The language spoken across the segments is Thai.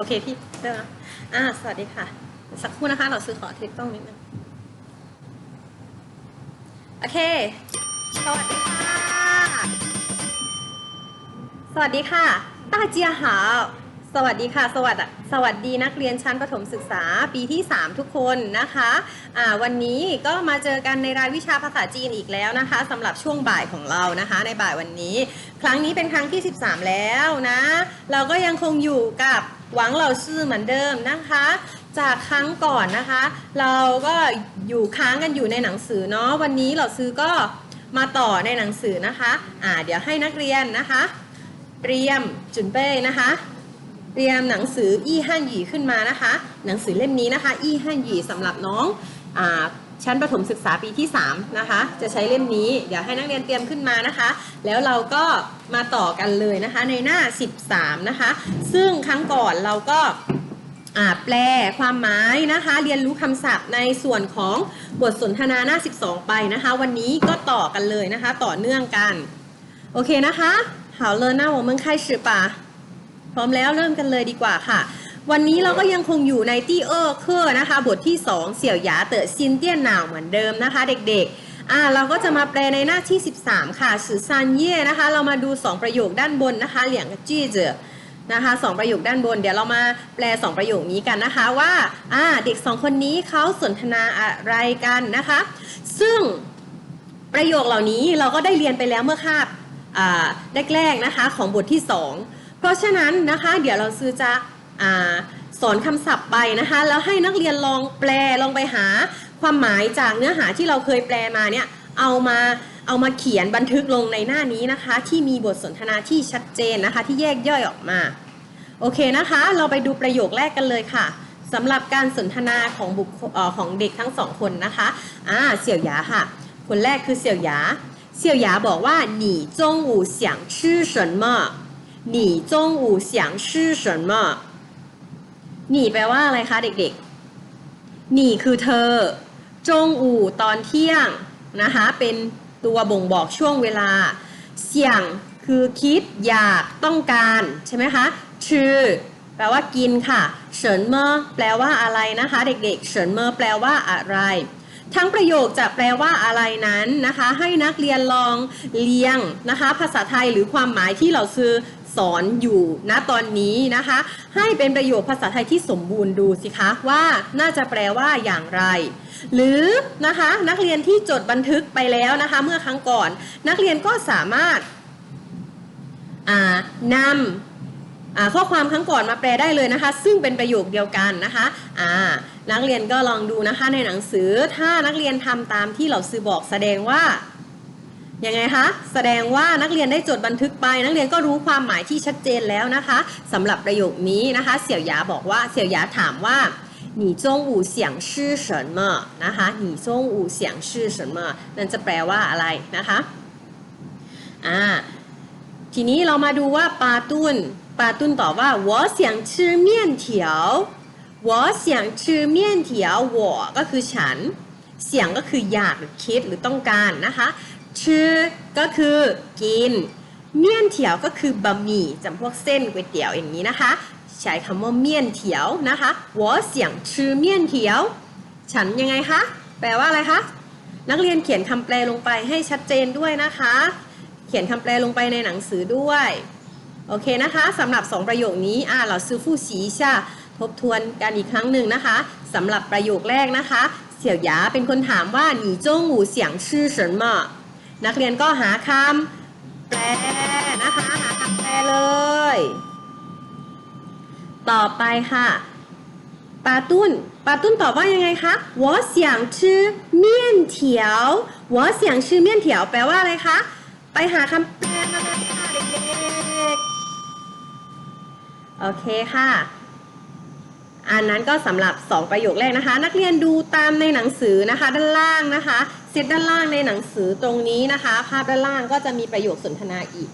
โอเคพี่เริ่มอ่า สวัสดีค่ะ สักครู่นะคะ เราซื้อขอคลิปกล้องนิดนึง โอเค สวัสดีค่ะ สวัสดีค่ะ ต้าเจียหา สวัสดีค่ะ สวัสดีสวัสดีนักเรียนชั้นประถมศึกษาปีที่ 3 ทุกคนนะคะอ่าวันนี้ก็มาเจอกันในรายวิชาภาษาจีนอีกแล้วนะคะสำหรับช่วงบ่ายของเรานะคะ ในบ่ายวันนี้ ครั้งนี้เป็นครั้งที่ 13 แล้วนะ เราก็ยังคงอยู่กับ หวังเหล่าซื่อเหมือนเดิมนะคะ จากครั้งก่อนนะคะ เราก็อยู่ค้างกันอยู่ในหนังสือเนาะวันนี้เราซื้อก็มาต่อในหนังสือนะคะอ่าเดี๋ยวให้นักเรียนนะคะเตรียมจุนเป้นะคะเตรียมหนังสืออี้ฮั่นหยีขึ้นมานะคะ หนังสือเล่มนี้นะคะ อี้ฮั่นหยีสำหรับน้องอ่า ชั้นประถมศึกษาปีที่ 3 นะคะ จะใช้เล่มนี้ เดี๋ยวให้นักเรียนเตรียมขึ้นมานะคะ แล้วเราก็มาต่อกันเลยนะคะ ในหน้า 13 นะคะ ซึ่งครั้งก่อนเราก็อ่าแปลความหมายนะคะ เรียนรู้คำศัพท์ในส่วนของบทสนทนาหน้า 12 ไปนะคะ วันนี้ก็ต่อกันเลยนะคะ ต่อเนื่องกัน โอเคนะคะ好了那我们开始吧พร้อมแล้วเริ่มกันเลยดีกว่าค่ะ วันนี้เราก็ยังคงอยู่ในตี้เออร์เคอร์นะคะ บทที่ 2 เสี่ยวหยาเต๋อซินเตี้ยนหนาวเหมือนเดิมนะคะเด็กๆอ่าเราก็จะมาแปลในหน้าที่ 13 ค่ะสื่อซานเย่นะคะ เรามาดู 2 ประโยคด้านบนนะคะเหลียงจี้เจอนะคะสองประโยคด้านบน เดี๋ยวเรามาแปล 2 ประโยคนี้กันนะคะว่าอ่าเด็ก 2 คนนี้เขาสนทนาอะไรกันนะคะ ซึ่งประโยคเหล่านี้เราก็ได้เรียนไปแล้วเมื่อคาบอ่าแรกๆนะคะของบทที่ 2 เพราะฉะนั้นนะคะ เดี๋ยวเราซื้อจะ อาสอนคำศัพท์ไปนะคะ แล้วให้นักเรียนลองแปลลองไปหาความหมายจากเนื้อหาที่เราเคยแปลมาเนี่ยเอามาเอามาเขียนบันทึกลงในหน้านี้นะคะ ที่มีบทสนทนาที่ชัดเจนนะคะ ที่แยกย่อยออกมา โอเคนะคะ เราไปดูประโยคแรกกันเลยค่ะสำหรับการสนทนาของบุคคลเอ่อของเด็กทั้งสองคนนะคะอ่าเสี่ยวหยาค่ะ คนแรกคือเสี่ยวหยา เสี่ยวหยาบอกว่า你中午想吃什么你中午想吃什么 หนีแปลว่าอะไรคะเด็กๆ หนีคือเธอ จงอู่ตอนเที่ยงนะคะเป็นตัวบ่งบอกช่วงเวลา เสี่ยงคือคิดอยากต้องการใช่ไหมคะชื่อแปลว่ากินค่ะเฉินเมอแปลว่าอะไรนะคะ เด็กๆเฉินเมอแปลว่าอะไร ทั้งประโยคจะแปลว่าอะไรนั้นนะคะ ให้นักเรียนลองเรียงนะคะ ภาษาไทยหรือความหมายที่เราซื้อ สอนอยู่ณตอนนี้นะคะ ให้เป็นประโยคภาษาไทยที่สมบูรณ์ดูสิคะว่าน่าจะแปลว่าอย่างไร หรือนะคะนักเรียนที่จดบันทึกไปแล้วนะคะ เมื่อครั้งก่อน นักเรียนก็สามารถนำข้อความครั้งก่อนมาแปลได้เลยนะคะ ซึ่งเป็นประโยคเดียวกันนะคะนักเรียนก็ลองดูนะคะในหนังสือถ้านักเรียนทำตามที่เราซื้อบอกแสดงว่า ยังไงคะแสดงว่านักเรียนได้จดบันทึกไป นักเรียนก็รู้ความหมายที่ชัดเจนแล้วนะคะสำหรับประโยคนี้นะคะ เสี่ยวหยาบอกว่าเสี่ยวหยาถามว่า你中午想吃什么นะคะ你中午想吃什么นั่นจะแปลว่าอะไรนะคะอ่า ทีนี้เรามาดูว่าปาตุนปาตุนตอบว่า我想吃面条我想吃面条我ก็คือฉัน เสียงก็คืออยากหรือคิดหรือต้องการนะคะ ชื่อก็คือกิน เมี่ยนเถียวก็คือบะหมี่จำพวกเส้นก๋วยเตี๋ยวอย่างนี้นะคะ ใช้คำว่าเมี่ยนเถียวนะคะวอเสียงชื่อเมี่ยนเถียว ฉันยังไงคะ แปลว่าอะไรคะ นักเรียนเขียนคำแปลลงไปให้ชัดเจนด้วยนะคะ เขียนคำแปลลงไปในหนังสือด้วย โอเคนะคะสำหรับสองประโยคนี้อ่าเราซื้อฟู่สีชาทบทวนกันอีกครั้งหนึ่งนะคะสำหรับประโยคแรกนะคะ เสี่ยวหยาเป็นคนถามว่าหนีจงหูเสียงชื่อ什么 นักเรียนก็หาคำแปลนะคะหาคำแปลเลย ต่อไปค่ะปาตุ้นปาตุ้นตอบว่ายังไงคะ我想吃面条我想吃面条แปลว่าอะไรคะ ไปหาคำแปลมาเลยค่ะเด็กๆ โอเคค่ะ อันนั้นก็สำหรับ 2 ประโยคแรกนะคะ นักเรียนดูตามในหนังสือนะคะ ด้านล่างนะคะ เซตด้านล่างในหนังสือตรงนี้นะคะ ภาพด้านล่างก็จะมีประโยคสนทนาอีก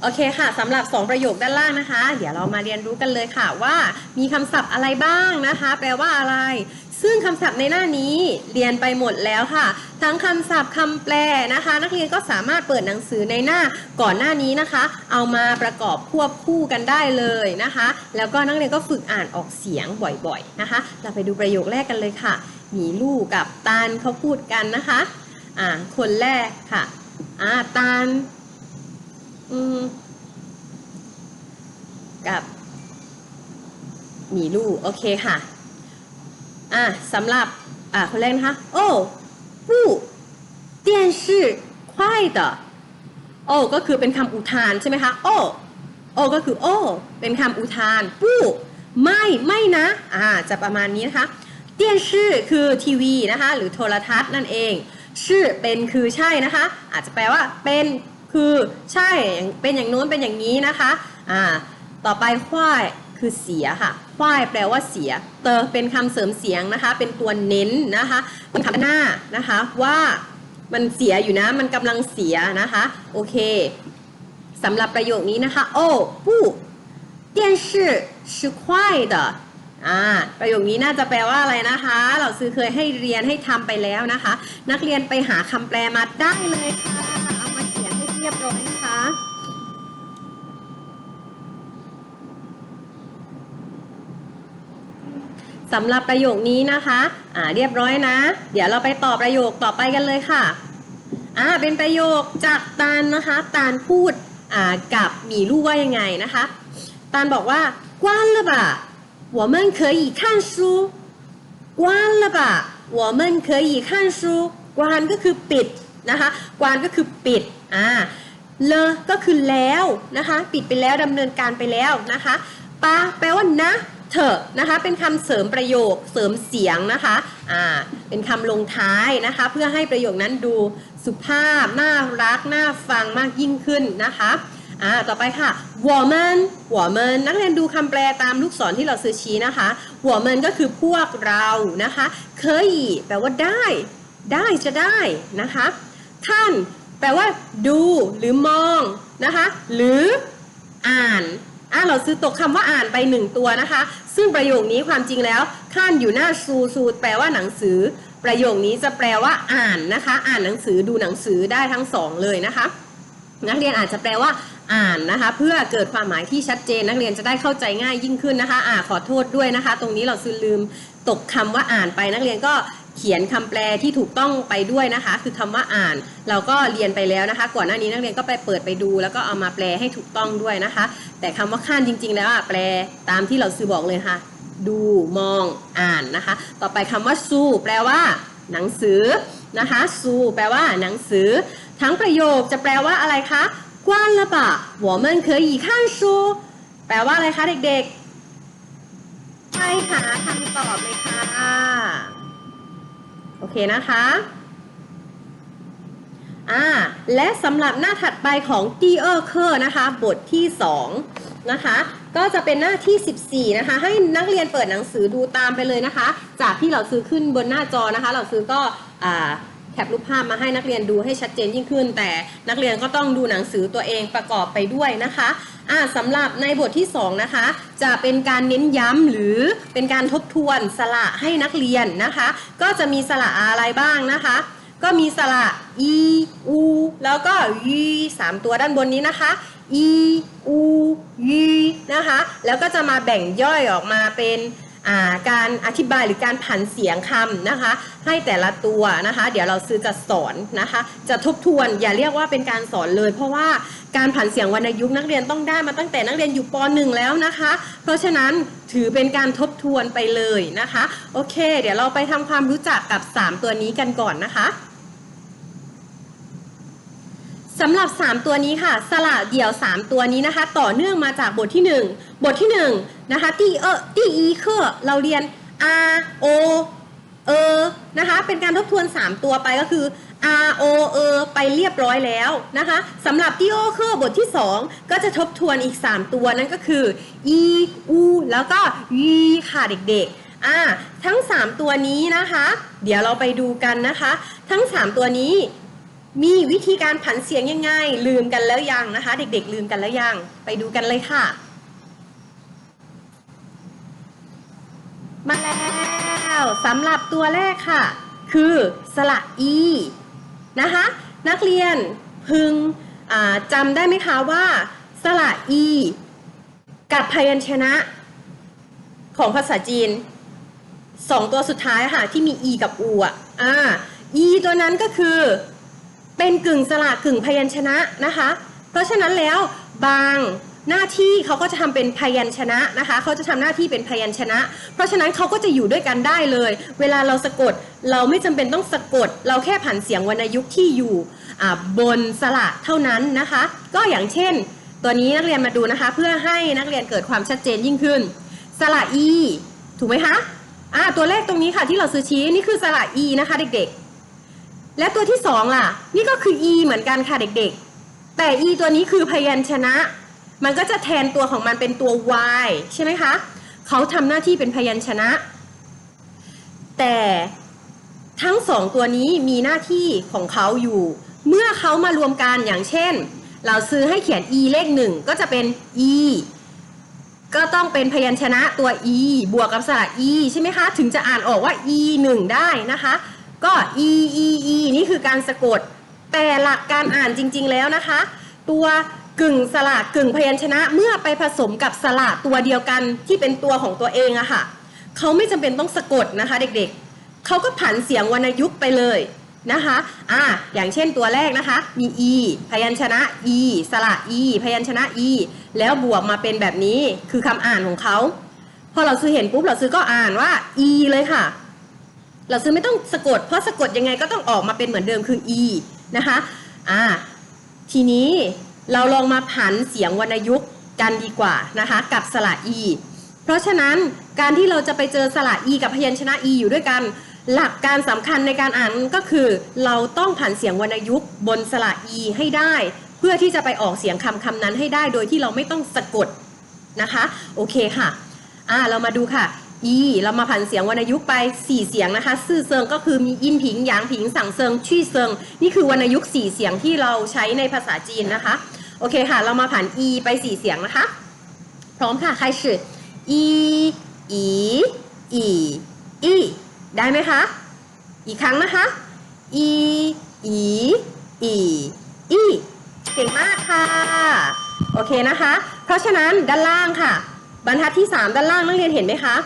โอเคค่ะสำหรับ 2 ประโยคด้านล่างนะคะ เดี๋ยวเรามาเรียนรู้กันเลยค่ะว่ามีคำศัพท์อะไรบ้างนะคะ แปลว่าอะไร ซึ่งคำศัพท์ในหน้านี้เรียนไปหมดแล้วค่ะ ทั้งคำศัพท์คำแปลนะคะ นักเรียนก็สามารถเปิดหนังสือในหน้าก่อนหน้านี้นะคะ เอามาประกอบควบคู่กันได้เลยนะคะ แล้วก็นักเรียนก็ฝึกอ่านออกเสียงบ่อยๆนะคะ เราไปดูประโยคแรกกันเลยค่ะ หมีลู่กับตาลเขาพูดกันนะคะอ่าคนแรกค่ะอ่าตาลอืมกับหมีลู่โอเคค่ะ อะสำหรับอะคนแรกนะคะโอ้ปู้เตียนชื่อควายเตอโอ้ก็คือเป็นคำอุทานใช่ไหมคะโอ้โอ้ก็คือโอ้เป็นคำอุทานปู้ไม่ไม่นะอ่าจะประมาณนี้นะคะเตียนชื่อคือทีวีนะคะหรือโทรทัศน์นั่นเอง ชื่อเป็นคือใช่นะคะ อาจจะแปลว่าเป็นคือใช่เป็นอย่างนู้นเป็นอย่างนี้นะคะอ่าต่อไปควาย คือเสียค่ะควายแปลว่าเสีย เตอเป็นคำเสริมเสียงนะคะ เป็นตัวเน้นนะคะเป็นคำหน้านะคะว่ามันเสียอยู่นะ มันกำลังเสียนะคะ โอเคสำหรับประโยคนี้นะคะ โอ้ปู้电视是快的อ่าประโยคนี้น่าจะแปลว่าอะไรนะคะ เราซื้อเคยให้เรียนให้ทำไปแล้วนะคะ นักเรียนไปหาคำแปลมาได้เลยค่ะ เอามาเขียนให้เรียบร้อยนะคะ สำหรับประโยคนี้นะคะ อ่า เรียบร้อยนะ เดี๋ยวเราไปต่อประโยคต่อไปกันเลยค่ะ อ่า เป็นประโยคจากตาลนะคะ ตาลพูด อ่า กับหมีลู่ว่ายังไงนะคะ ตาลบอกว่า 关了吧我们可以看书关了吧我们可以看书กวานก็คือปิดนะคะ กวานก็คือปิด อ่า เลอก็คือแล้วนะคะ ปิดไปแล้วดำเนินการไปแล้วนะคะปาแปลว่านะ เถอะนะคะเป็นคำเสริมประโยคเสริมเสียงนะคะอ่าเป็นคำลงท้ายนะคะ เพื่อให้ประโยคนั้นดูสุภาพน่ารักน่าฟังมากยิ่งขึ้นนะคะอ่าต่อไปค่ะ woman woman นักเรียนดูคำแปลตามลูกศรที่เราซื้อชี้นะคะ woman ก็คือพวกเรานะคะเคยแปลว่าได้ ได้จะได้นะคะ ท่าน แปลว่าดูหรือมองนะคะ หรืออ่าน อะเราซื้อตกคำว่าอ่านไปหนึ่งตัวนะคะ ซึ่งประโยคนี้ความจริงแล้วข้านอยู่หน้าซูซูแปลว่าหนังสือ ประโยคนี้จะแปลว่าอ่านนะคะ อ่านหนังสือดูหนังสือได้ทั้งสองเลยนะคะ นักเรียนอาจจะแปลว่าอ่านนะคะ เพื่อเกิดความหมายที่ชัดเจนนักเรียนจะได้เข้าใจง่ายยิ่งขึ้นนะคะอ่าขอโทษด้วยนะคะ ตรงนี้เราซื้อลืมตกคำว่าอ่านไปนักเรียนก็เขียนคำแปลที่ถูกต้องไปด้วยนะคะ คือคำว่าอ่าน เราก็เรียนไปแล้วนะคะ ก่อนหน้านี้นักเรียนก็ไปเปิดไปดู แล้วก็เอามาแปลให้ถูกต้องด้วยนะคะ แต่คำว่าข้านจริง ๆ แล้วอะแปลตามที่เราซื้อบอกเลยค่ะ ดูมองอ่านนะคะ ต่อไปคำว่าซูแปลว่า หนังสือนะคะซูแปลว่า หนังสือ ทั้งประโยคจะแปลว่าอะไรคะ关了吧我们可以看书แปลว่าอะไรคะเด็กๆใช่ค่ะคำตอบเลยค่ะ โอเคนะคะ อ่าและสำหรับหน้าถัดไปของ d ีเออร์เคอร์นะคะ บทที่ 2 นะคะ ก็จะเป็นหน้าที่ 14 นะคะ ให้นักเรียนเปิดหนังสือดูตามไปเลยนะคะ จากที่เราซื้อขึ้นบนหน้าจอนะคะ เราซื้อก็อ่าแคปรูปภาพมาให้นักเรียนดูให้ชัดเจนยิ่งขึ้น แต่นักเรียนก็ต้องดูหนังสือตัวเองประกอบไปด้วยนะคะอ่าสำหรับในบทที่ 2 นะคะ จะเป็นการเน้นย้ำหรือเป็นการทบทวนสระให้นักเรียนนะคะ ก็จะมีสระอะไรบ้างนะคะ ก็มีสระ e u แล้วก็ y สามตัวด้านบนนี้นะคะ e u y นะคะ แล้วก็จะมาแบ่งย่อยออกมาเป็น การอธิบายหรือการผันเสียงคำนะคะ ให้แต่ละตัวนะคะ เดี๋ยวเราซื้อจะสอนนะคะ จะทบทวนอย่าเรียกว่าเป็นการสอนเลย เพราะว่าการผันเสียงวรรณยุกต์นักเรียนต้องได้มาตั้งแต่นักเรียนอยู่ป .1 แล้วนะคะ เพราะฉะนั้นถือเป็นการทบทวนไปเลยนะคะ โอเค เดี๋ยวเราไปทำความรู้จักกับ 3 ตัวนี้กันก่อนนะคะสำหรับ 3 ตัวนี้ค่ะ สระเดี่ยว 3 ตัวนี้นะคะ ต่อเนื่องมาจากบทที่ 1 บทที่ 1 นะคะตีเออตีอีเคอเราเรียน r o เออนะคะเป็นการทบทวน 3 ตัวไปก็คือ r o เออไปเรียบร้อยแล้วนะคะสำหรับตีโอเคอบทที่ 2 ก็จะทบทวนอีก 3 ตัวนั่นก็คือ e u แล้วก็ y ค่ะเด็กๆอ่าทั้ง 3 ตัวนี้นะคะ เดี๋ยวเราไปดูกันนะคะ ทั้ง 3 ตัวนี้มีวิธีการผันเสียงยังไงลืมกันแล้วยังนะคะ เด็กๆ ลืมกันแล้วยังไปดูกันเลยค่ะ มาแล้วสำหรับตัวแรกค่ะ คือสระอีนะคะ นักเรียนพึงจำได้ไหมคะว่า สระอีกับพยัญชนะของภาษาจีนสองตัวสุดท้ายค่ะ ที่มี e กับ u อะอ่า e ตัวนั้นก็คือเป็นกึ่งสระกึ่งพยัญชนะนะคะ เพราะฉะนั้นแล้วบาง หน้าที่เขาก็จะทำเป็นพยัญชนะนะคะเขาจะทำหน้าที่เป็นพยัญชนะ เพราะฉะนั้นเขาก็จะอยู่ด้วยกันได้เลย เวลาเราสะกดเราไม่จำเป็นต้องสะกด เราแค่ผันเสียงวรรณยุกต์ที่อยู่บนสระเท่านั้นนะคะ ก็อย่างเช่น ตัวนี้นักเรียนมาดูนะคะ เพื่อให้นักเรียนเกิดความชัดเจนยิ่งขึ้น สระอีถูกไหมคะอ่าตัวเลขตรงนี้ค่ะที่เราซื้อชี้นี่คือสระอีนะคะ เด็กๆ และตัวที่สองล่ะ นี่ก็คือ e เหมือนกันค่ะเด็กๆ แต่ e ตัวนี้คือพยัญชนะ มันก็จะแทนตัวของมันเป็นตัว y ใช่ไหมคะ เขาทำหน้าที่เป็นพยัญชนะ แต่ทั้งสองตัวนี้มีหน้าที่ของเขาอยู่ เมื่อเขามารวมกันอย่างเช่น เราซื้อให้เขียน e เลขหนึ่งก็จะเป็น e ก็ต้องเป็นพยัญชนะตัว e บวกกับสระ e ใช่ไหมคะ ถึงจะอ่านออกว่า e 1ได้นะคะ ก็ e e e นี่คือการสะกด แต่หลักการอ่านจริง ๆ แล้วนะคะ ตัว กึ่งสระกึ่งพยัญชนะเมื่อไปผสมกับสระตัวเดียวกันที่เป็นตัวของตัวเองอะค่ะเขาไม่จำเป็นต้องสะกดนะคะเด็กๆเขาก็ผันเสียงวรรณยุกต์ไปเลยนะคะอ่าอย่างเช่นตัวแรกนะคะ มี e พยัญชนะ e สระ e พยัญชนะ e แล้วบวกมาเป็นแบบนี้คือคำอ่านของเขาพอเราซื้อเห็นปุ๊บเราซื้อก็อ่านว่า e เลยค่ะ เราซื้อไม่ต้องสะกด เพราะสะกดยังไงก็ต้องออกมาเป็นเหมือนเดิมคือ e นะคะอ่าทีนี้ เราลองมาผันเสียงวรรณยุกต์กันดีกว่านะคะกับสระ e เพราะฉะนั้นการที่เราจะไปเจอสระ e กับพยัญชนะ e อยู่ด้วยกัน หลักการสำคัญในการอ่านก็คือ เราต้องผันเสียงวรรณยุกต์บนสระ e ให้ได้ เพื่อที่จะไปออกเสียงคำคำนั้นให้ได้โดยที่เราไม่ต้องสะกดนะคะโอเคค่ะอ่าเรามาดูค่ะ e เรามาผันเสียงวรรณยุกต์ไป 4 เสียงนะคะ ซื่อเซิงก็คือมีอินผิงหยางผิงสั่งเซิงชี่เซิง นี่คือวรรณยุกต์4เสียงที่เราใช้ในภาษาจีนนะคะ โอเคค่ะ เรามาผัน e ไป4เสียงนะคะ พร้อมค่ะ ใครชื่อ e e e e ได้ไหมคะ อีกครั้งนะคะ e e e e เก่งมากค่ะ โอเคนะคะ เพราะฉะนั้นด้านล่างค่ะ บรรทัดที่ 3 ด้านล่างนักเรียนเห็นไหมคะ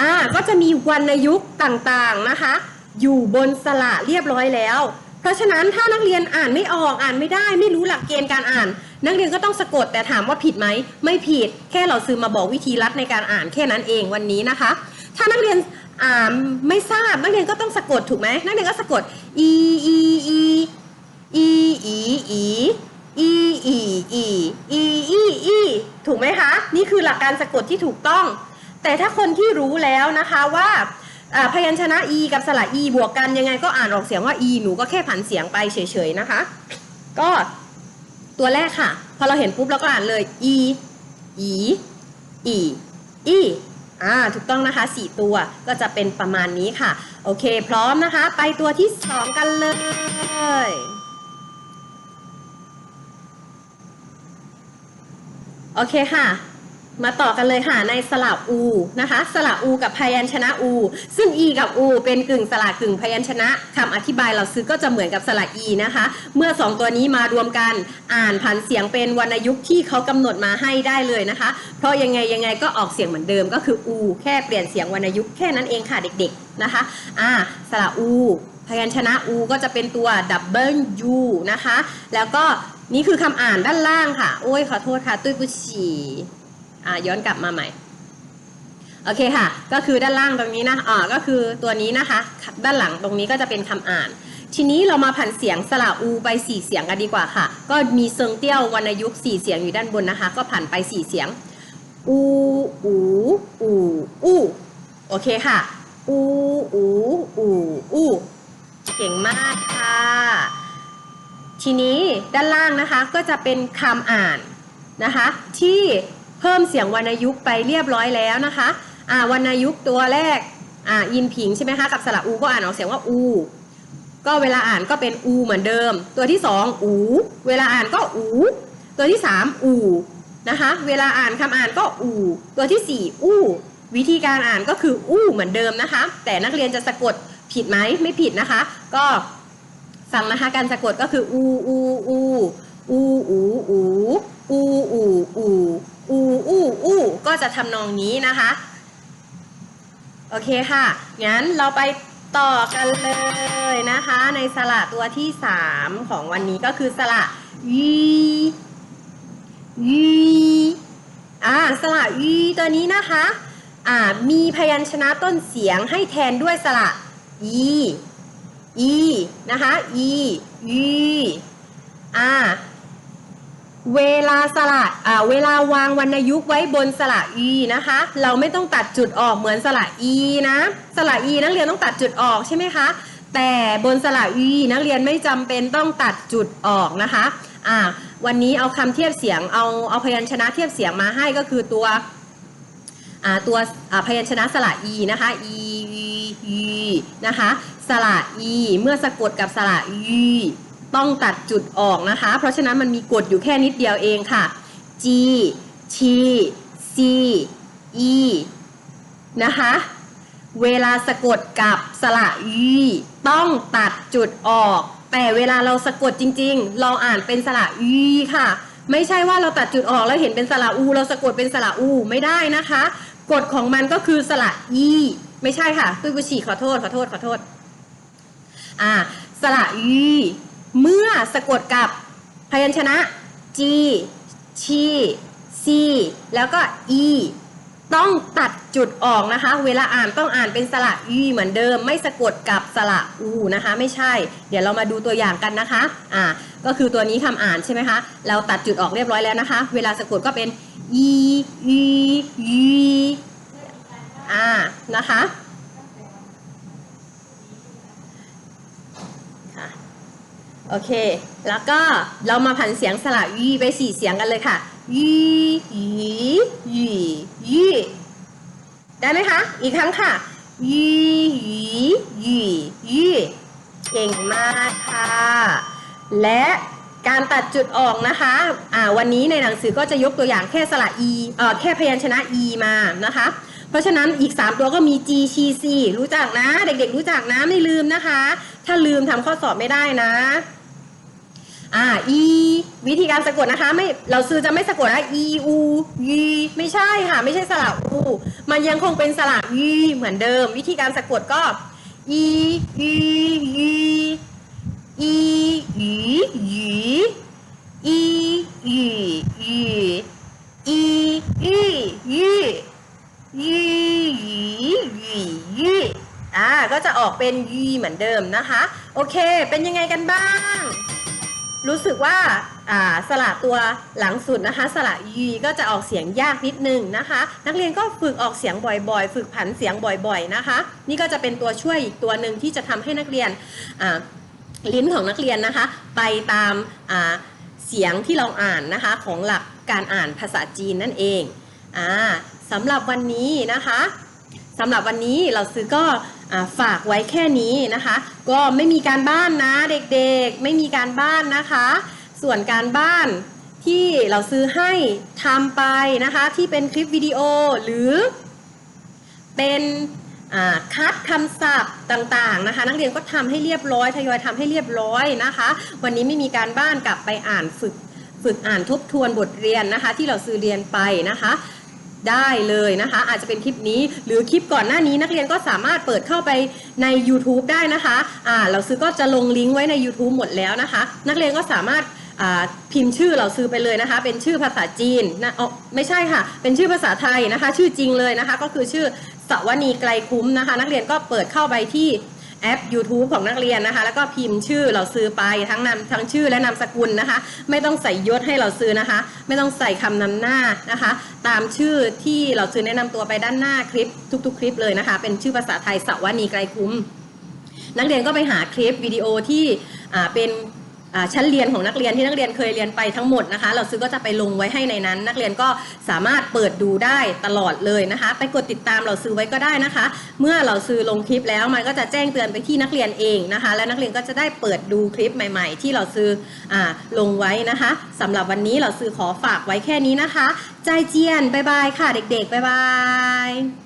อ่า ก็จะมีวรรณยุกต์ต่างๆนะคะ อยู่บนสระเรียบร้อยแล้ว ราะฉะนั้นถ้านักเรียนอ่านไม่ออกอ่านไม่ได้ ไม่รู้หลักเกณฑ์การอ่าน นักเรียนก็ต้องสะกดแต่ถามว่าผิดไหมไม่ผิด แค่เราซื้อมาบอกวิธีลัดในการอ่านแค่นั้นเองวันนี้นะคะ ถ้านักเรียนอ่านไม่ทราบนักเรียนก็ต้องสะกดถูกไหมนักเรียนก็สะกด e e e e e e e e e e e e ถูกไหมคะ นี่คือหลักการสะกดที่ถูกต้อง แต่ถ้าคนที่รู้แล้วนะคะว่าอ่า พยัญชนะ e กับสระ e บวกกันยังไงก็อ่านออกเสียงว่า e หนูก็แค่ผันเสียงไปเฉยๆนะคะ ก็ตัวแรกค่ะ พอเราเห็นปุ๊บเราก็อ่านเลย e e e e อ่าถูกต้องนะคะ 4 ตัวก็จะเป็นประมาณนี้ค่ะ โอเค พร้อมนะคะ ไปตัวที่ 2 กันเลยโอเคค่ะ มาต่อกันเลยค่ะในสระอูนะคะสระอูกับพยัญชนะอู ซึ่ง e กับ u เป็นกึ่งสระกึ่งพยัญชนะคำอธิบายเราซื้อก็จะเหมือนกับสระ e นะคะ เมื่อ 2 ตัวนี้มารวมกันอ่านผันเสียงเป็นวรรณยุกต์ที่เขากำหนดมาให้ได้เลยนะคะ เพราะยังไงยังไงก็ออกเสียงเหมือนเดิมก็คือ u แค่เปลี่ยนเสียงวรรณยุกต์แค่นั้นเองค่ะเด็กๆนะคะอ่าสระอูพยัญชนะ u ก็จะเป็นตัว double u นะคะ แล้วก็นี่คือคำอ่านด้านล่างค่ะ โอ้ยขอโทษค่ะ ตุ้ยปุชี อ่าย้อนกลับมาใหม่โอเคค่ะ ก็คือด้านล่างตรงนี้นะอ่าก็คือตัวนี้นะคะ ด้านหลังตรงนี้ก็จะเป็นคำอ่าน ทีนี้เรามาผันเสียงสระอูไป 4 เสียงกันดีกว่าค่ะ ก็มีเซิงเตี้ยววรรณยุกต์4เสียงอยู่ด้านบนนะคะ ก็ผันไป 4 เสียง อู อู อู อู โอเคค่ะ อู อู อู อู เก่งมากค่ะ ทีนี้ด้านล่างนะคะก็จะเป็นคำอ่านนะคะ ที่ เพิ่มเสียงวรรณยุกต์ไปเรียบร้อยแล้วนะคะอ่าวรรณยุกต์ตัวแรกอ่าอินผิงใช่ไหมคะกับสระอูก็อ่านออกเสียงว่าอูก็เวลาอ่านก็เป็นอูเหมือนเดิม ตัวที่สองอูเวลาอ่านก็อูตัวที่สามอูนะคะเวลาอ่านคำอ่านก็อูตัวที่สี่อูวิธีการอ่านก็คืออู้เหมือนเดิมนะคะ แต่นักเรียนจะสะกดผิดไหมไม่ผิดนะคะ ก็ฟังนะคะการสะกดก็คืออูอูอูอูอูอูอูอูอู อูอูอูก็จะทำนองนี้นะคะ โอเคค่ะ งั้นเราไปต่อกันเลยนะคะ ในสระตัวที่ 3 ของวันนี้ก็คือสระยียีอ่าสระยีตัวนี้นะคะอ่ามีพยัญชนะต้นเสียงให้แทนด้วยสระอีอีนะคะอียีอ่า เวลาสระอ่าเวลาวางวรรณยุกต์ไว้บนสระอีนะคะ เราไม่ต้องตัดจุดออกเหมือนสระอีนะสระอีนักเรียนต้องตัดจุดออกใช่ไหมคะ แต่บนสระอีนักเรียนไม่จำเป็นต้องตัดจุดออกนะคะอ่าวันนี้เอาคำเทียบเสียงเอาเอาพยัญชนะเทียบเสียงมาให้ก็คือตัวอ่าตัวอ่าพยัญชนะสระอีนะคะอีอีอีนะคะสระอีเมื่อสะกดกับสระอี ต้องตัดจุดออกนะคะ เพราะฉะนั้นมันมีกฎอยู่แค่นิดเดียวเองค่ะ G T C E นะคะ เวลาสะกดกับสระอีต้องตัดจุดออก แต่เวลาเราสะกดจริง ๆ เราอ่านเป็นสระอีค่ะ ไม่ใช่ว่าเราตัดจุดออกแล้วเห็นเป็นสระอู เราสะกดเป็นสระอูไม่ได้นะคะ กฎของมันก็คือสระอีไม่ใช่ค่ะตุ้ยบุชีขอโทษขอโทษขอโทษอ่าสระอี เมื่อสะกดกับพยัญชนะ G ชีซีแล้วก็ E ต้องตัดจุดออกนะคะ เวลาอ่านต้องอ่านเป็นสระอีเหมือนเดิม ไม่สะกดกับสระอูนะคะ ไม่ใช่ เดี๋ยวเรามาดูตัวอย่างกันนะคะอ่าก็คือตัวนี้คำอ่านใช่ไหมคะเราตัดจุดออกเรียบร้อยแล้วนะคะ เวลาสะกดก็เป็น e e e อ่านะคะ โอ เค แล้วก็เรามาผันเสียงสระยีไปสี่เสียงกันเลยค่ะยียียียีได้ไหมคะ อีกครั้งค่ะยียียียีเก่งมากค่ะ และการตัดจุดออกนะคะอ่าวันนี้ในหนังสือก็จะยกตัวอย่างแค่สระ e เอ่อแค่พยัญชนะ e มานะคะ เพราะฉะนั้นอีก 3 ตัวก็มี g c c รู้จักนะ เด็กๆ รู้จักนะ ไม่ลืมนะคะ ถ้าลืมทำข้อสอบไม่ได้นะ อ่า e วิธีการสะกดนะคะไม่เราซื้อจะไม่สะกดนะ e u y ไม่ใช่ค่ะ ไม่ใช่สระ u มันยังคงเป็นสระ y เหมือนเดิม วิธีการสะกดก็ e e y e y y e y y e y y ยียียียีอ่าก็จะออกเป็นยีเหมือนเดิมนะคะ โอเค เป็นยังไงกันบ้าง รู้สึกว่าสระตัวหลังสุดนะคะสระยีก็จะออกเสียงยากนิดนึงนะคะ นักเรียนก็ฝึกออกเสียงบ่อยๆ ฝึกผันเสียงบ่อยๆนะคะ นี่ก็จะเป็นตัวช่วยอีกตัวหนึ่งที่จะทำให้นักเรียนลิ้นของนักเรียนนะคะ ไปตามาเสียงที่เราอ่านนะคะของหลักการอ่านภาษาจีนนั่นเองอ่าสำหรับวันนี้นะคะสำหรับวันนี้เราซื้อก็ ฝากไว้แค่นี้นะคะ ก็ไม่มีการบ้านนะเด็กๆ ไม่มีการบ้านนะคะ ส่วนการบ้านที่เราซื้อให้ทำไปนะคะ ที่เป็นคลิปวิดีโอหรือ เป็นคัดคำศัพท์ต่างๆนะคะ นักเรียนก็ทำให้เรียบร้อยทยอยทำให้เรียบร้อยนะคะ วันนี้ไม่มีการบ้านกลับไปอ่านฝึกฝึกอ่านทบทวนบทเรียนนะคะ ที่เราซื้อเรียนไปนะคะ ได้เลยนะคะ อาจจะเป็นคลิปนี้หรือคลิปก่อนหน้านี้นักเรียนก็สามารถเปิดเข้าไปใน YouTube ได้นะคะอ่าเราซื้อก็จะลงลิงก์ไว้ใน YouTube หมดแล้วนะคะ นักเรียนก็สามารถพิมพ์ชื่อเราซื้อไปเลยนะคะ เป็นชื่อภาษาจีนนะอ๋อไม่ใช่ค่ะ เป็นชื่อภาษาไทยนะคะ ชื่อจริงเลยนะคะ ก็คือชื่อสวนีไกลคุ้มนะคะ นักเรียนก็เปิดเข้าไปที่ แอป YouTube ของนักเรียนนะคะ แล้วก็พิมพ์ชื่อเราซื้อไปทั้งนามทั้งชื่อและนามสกุลนะคะ ไม่ต้องใส่ยศให้เราซื้อนะคะ ไม่ต้องใส่คำนำหน้านะคะ ตามชื่อที่เราซื้อแนะนำตัวไปด้านหน้าคลิปทุก ๆ คลิปเลยนะคะ เป็นชื่อภาษาไทยสวนีไกลคุ้ม นักเรียนก็ไปหาคลิปวิดีโอที่เป็น ชั้นเรียนของนักเรียนที่นักเรียนเคยเรียนไปทั้งหมดนะคะ เราซื้อก็จะไปลงไว้ให้ในนั้น นักเรียนก็สามารถเปิดดูได้ตลอดเลยนะคะ ไปกดติดตามเราซื้อไว้ก็ได้นะคะ เมื่อเราซื้อลงคลิปแล้วมันก็จะแจ้งเตือนไปที่นักเรียนเองนะคะ และนักเรียนก็จะได้เปิดดูคลิปใหม่ ๆ ที่เราซื้ออลงไว้นะคะสำหรับวันนี้เราซื้อขอฝากไว้แค่นี้นะคะ ใจเจียนบายบายค่ะเด็กๆบายบาย